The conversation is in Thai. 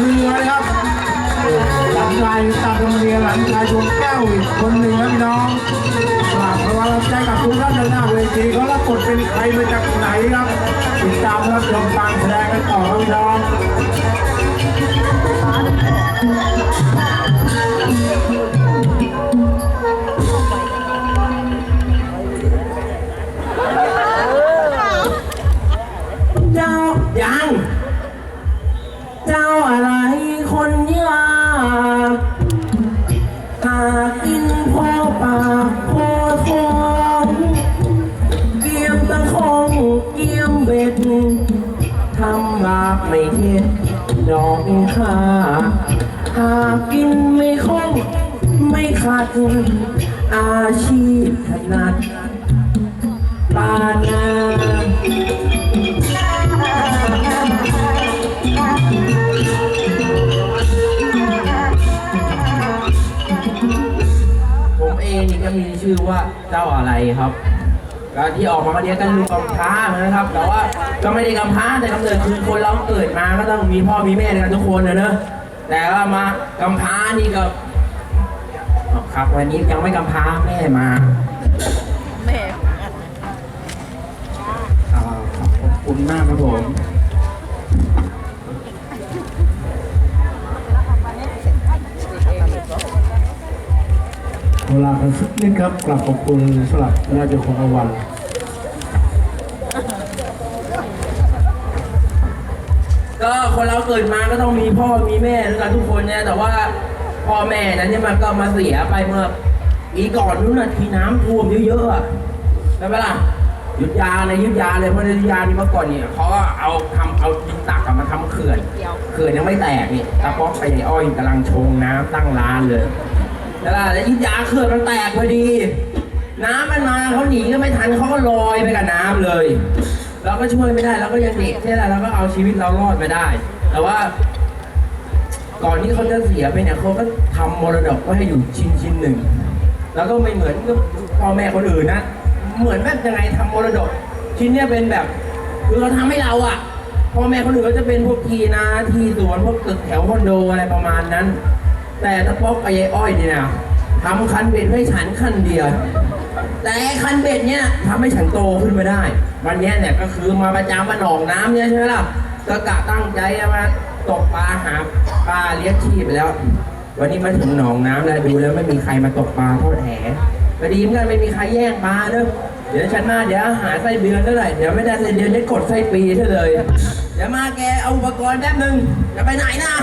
เรือนะครับหลังชายตาดวงเรือหลังชายดวงแก้วอีกคนหนึ่งครับพี่น้องกราะว่าเรับใจกับทุกท่านด้านหน้าเวทีเขาละกดเป็นใครมาจากไหนครับติดตามรับชมการแสดงกันต่อครับพี่น้อง กินพอปากพอทองเกี่ยมตะคองเกี่ยมเบ็ดทำบาปไม่เท็ดดอกค่าหากินไม่คล่องไม่ขาดอาชีพถนัด นี่ก็มีชื่อว่าเจ้าอะไรครับก็ที่ออกมาเรียกกันดูกำพร้านะครับ แต่ว่าก็ไม่ได้กำพร้าแต่กำเนิดคือคนเราเกิดมาก็ต้องมีพ่อมีแม่กันทุกคนนะเนอะแต่ว่ามากำพร้านี่ก็ครับ วันนี้ยังไม่กำพร้าแม่มาแม่อ่าขอบคุณมากครับผม เวลากันสักนิดครับกลับขอบคุณสำหรับราชของรางวัลก็คนเราเกิดมาก็ต้องมีพ่อมีแม่ด้วยกันทุกคนเนี่ยแต่ว่าพ่อแม่นั้นเนี่ยมันก็มาเสียไปเมื่อปีก่อนนู้นน่ะที่น้ำท่วมเยอะๆอะใช่ไหมล่ะยุทธยาในอยุทธยาเลยเพราะในยุทธยานี่เมื่อก่อนเนี่ยเขาก็เอาทำเอาดินตักอะมาทำเขื่อนเขื่อนยังไม่แตกนี่ตาป๊อกไปอ้อยกำลังชงน้ำตั้งร้านเลย แล้วแล้วยุทธยาเขื่อนมันแตกพอดี น้ำมันมาเขาหนีก็ไม่ทันเขาก็ลอยไปกับน้ำเลย เราก็ช่วยไม่ได้เราก็ยังเด็กใช่ไหมเราก็เอาชีวิตเรารอดไปได้ แต่ว่า ก่อนที่เขาจะเสียไปเนี่ยเขาก็ทำมรดกไว้ให้อยู่ชิ้นชิ้นหนึ่ง แล้วก็ไม่เหมือนกับพ่อแม่คนอื่นนะ เหมือนแบบยังไงทำมรดก ชิ้นเนี้ยเป็นแบบ คือเขาทำให้เราอะพ่อแม่คนอื่นก็จะเป็นพวกทีนาทีสวนพวกตึกแถวคอนโดอะไรประมาณนั้น แต่ถ้าป๊อกกับยายอ้อยนี่นะทำคันเบ็ดให้ฉันคันเดียว แต่ไอ้คันเบ็ดเนี่ยทำให้ฉันโตขึ้นมาได้ วันเนี้ยเนี่ยก็คือมาประจำมาหนองน้ำเนี่ยใช่ไหมล่ะก็กะตั้งใจมาตกปลาหาปลาเลี้ยงชีพไปแล้ว วันนี้มาถึงหนองน้ำแล้วดูแล้วไม่มีใครมาตกปลาทอดแหพอดีเหมือนกันไม่มีใครแย่งปลาเนอะเดี๋ยวฉันมาเดี๋ยวหาไส้เดือนเท่าไหร่เดี๋ยวไม่ได้ไส้เดือนจะกดไส้ปีเท่าเลย เดี๋ยวมาแกเอาอุปกรณ์แป๊บหนึ่งจะไปไหนนะ